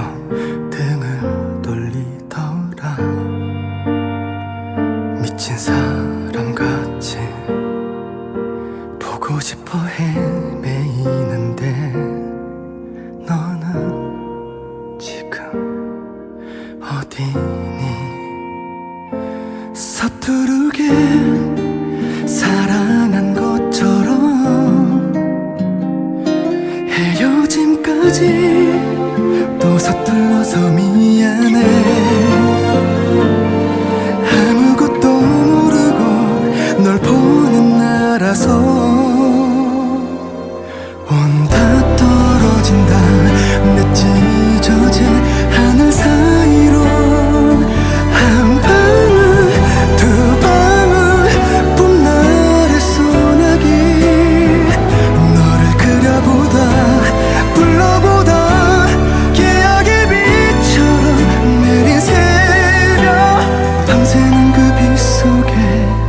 내게서 등을 돌리더라. 미친 사람 같이 보고 싶어 헤매이는데 너는 지금 어디니? 서투르게 사랑한 것처럼 헤어짐까지 또 서툴러서 미안해. 아무것도 모르고 널 보는 나라서 온다 떨어진다. 내 찢어진 속에